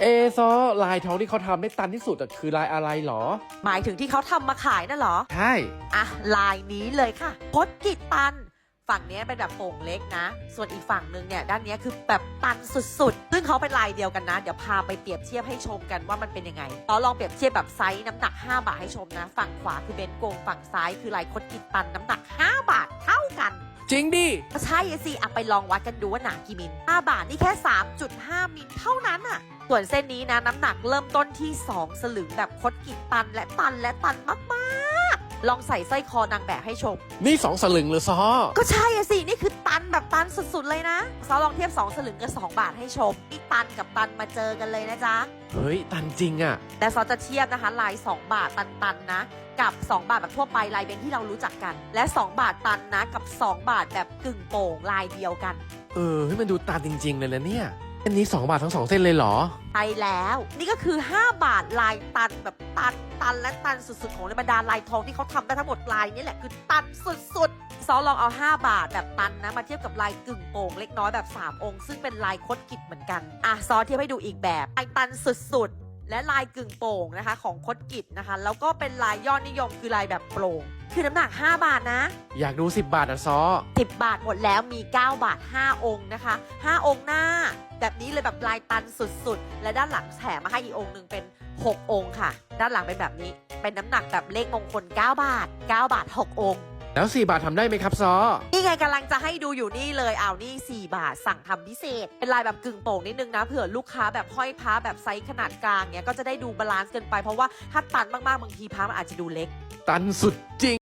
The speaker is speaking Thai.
เอซอลายทองที่เขาทำได้ตันที่สุดอะคือลายอะไรหรอ หมายถึงที่เขาทำมาขายน่ะเหรอ ใช่ อะ ลายนี้เลยค่ะพดกิจตัน ฝั่งเนี้ยเป็นแบบโป่งเล็กนะ ส่วนอีกฝั่งหนึ่งเนี่ยด้านเนี้ยคือแบบตันสุดๆ ซึ่งเขาเป็นลายเดียวกันนะ เดี๋ยวพาไปเปรียบเทียบให้ชมกันว่ามันเป็นยังไงตอนลองเปรียบเทียบแบบไซส์น้ำหนัก 5 บาทให้ชมนะ ฝั่งขวาคือเบนโกงฝั่งซ้ายคือลายคดกิจตันน้ำหนัก 5 บาทเท่ากันจริงดิก็ใช่อะสิอะไปลองวัดกันดูว่าหนากี่มิล5บาทนี่แค่ 3.5 มิลเท่านั้นอะส่วนเส้นนี้นะน้ำหนักเริ่มต้นที่ 2 สลึงแบบคดกิจตันและตันและตันมากๆ ลองใส่สร้อยคอนางแบบให้ชม นี่สองสลึงหรือซอก็ใช่อะสิ นี่คือตันแบบตันสุดๆเลยนะซอลองเทียบ2สลึงกับ2บาทให้ชมนี่ตันกับตันมาเจอกันเลยนะจ๊ะ เฮ้ย ตันจริงอะแต่ซอจะเทียบนะคะลาย2บาทตันๆนะ กับ 2 บาทแบบทั่วไปลายเบนที่เรารู้จักกัน และ 2 บาทตันนะกับ 2 บาทแบบกึ่งโป่งลายเดียวกัน เออเฮ้ยมันดูตันจริง ๆ เลยนะเนี่ย เส้นนี้สองบาททั้งสองเส้นเลยเหรอใช่แล้ว นี่ก็คือ 5 บาทลายตันแบบตันตันและตันสุดๆ ของในบรรดาลายทองที่เขาทำได้ทั้งหมดลายนี้แหละคือตันสุดๆซอลองเอา 5 บาทแบบตันนะ มาเทียบกับลายกึ่งโป่งเล็กน้อยแบบ 3 องค์ ซึ่งเป็นลายคดกิจเหมือนกัน อะซอเทียบให้ดูอีกแบบลายตันสุดๆและลายกึ่งโป่งนะคะของคดกิจนะคะ แล้วก็เป็นลายยอดนิยมคือลายแบบโปร่ง คือน้ำหนัก 5 บาทนะ อยากดู 10 บาทอะซอ 10 บาทหมดแล้วมี 9 บาท 5 องค์นะคะ 5 องค์หน้า แบบนี้เลยแบบลายตันสุดๆ และด้านหลังแถมมาให้อีกองค์หนึ่งเป็น 6 องค์ค่ะ ด้านหลังเป็นแบบนี้ เป็นน้ำหนักแบบเลขมงคล 9 บาท 9 บาท 6 องค์ แล้ว 4 บาททำได้ไหมครับซอ นี่ไงกำลังจะให้ดูอยู่นี่เลยเอานี่ 4 บาทสั่งทำพิเศษ เป็นลายแบบกึ่งโป่งนิดนึงนะเผื่อลูกค้าแบบห้อยพ้าแบบไซส์ขนาดกลางเนี้ยก็จะได้ดูบาลานซ์เกินไปเพราะว่าถ้าตันมากๆบางทีพ้ามันอาจจะดูเล็ก ตันสุดจริง